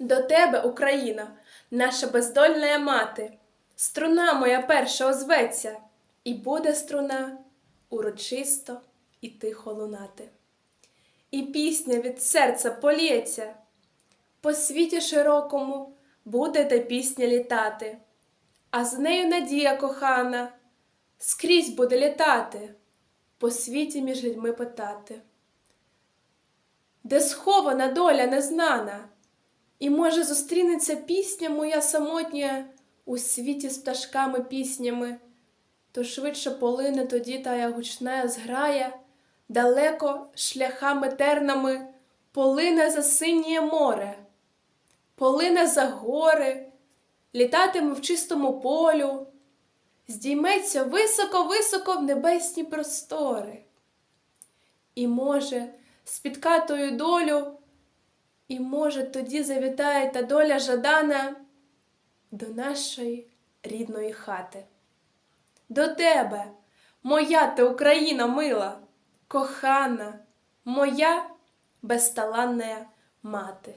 До тебе, Україна, наша бездольна мати, струна моя перша озветься, і буде струна урочисто і тихо лунати. І пісня від серця полється, по світі широкому буде та пісня літати, а з нею надія кохана скрізь буде літати, по світі між людьми питати. Де схована доля незнана, і, може, зустрінеться пісня моя самотня у світі з пташками піснями, то швидше полине тоді тая гучна зграя, далеко шляхами тернами полине за синє море, полине за гори, літатиме в чистому полю, здійметься високо-високо в небесні простори. І, може, спіткатою долю, і, може, тоді завітає та доля жадана до нашої рідної хати. До тебе, моя ти Україна мила, кохана, моя безталанна мати.